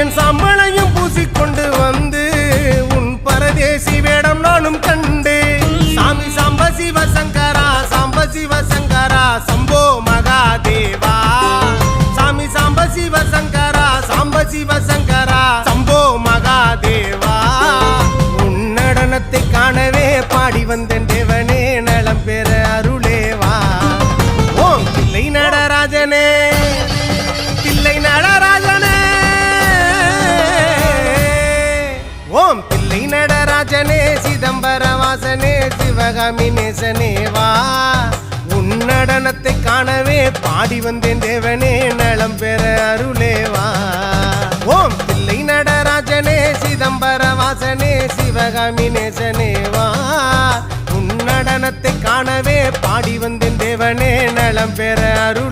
என் சம்பளையும் பூசிக்கொண்டு வந்து உன் பரதேசி வேடம் நானும் கண்டு சாமி சாம்ப சிவசங்கரா சாம்ப சிவசங்கரா சம்போ மகாதேவா. சாமி சாம்ப சிவசங்கரா சாம்ப சிவசங்கரா சம்போ மகாதேவா. உன் நடனத்தை காணவே பாடி வந்தேன் தேவனே நலம் பெற அருளேவா. ஓம் பிள்ளை நடராஜனே. பிள்ளை நடராஜனே சிதம்பர வாசனே சிவகாமி நேசனே வா. உன் காணவே பாடி வந்தேன் தேவனே நலம் பெற அருளேவா ஓம் பிள்ளை நடராஜனே சிதம்பர வாசனே சிவகாமி நேசனே வா. உன் காணவே பாடி வந்தேன் தேவனே நலம் பெற அருள்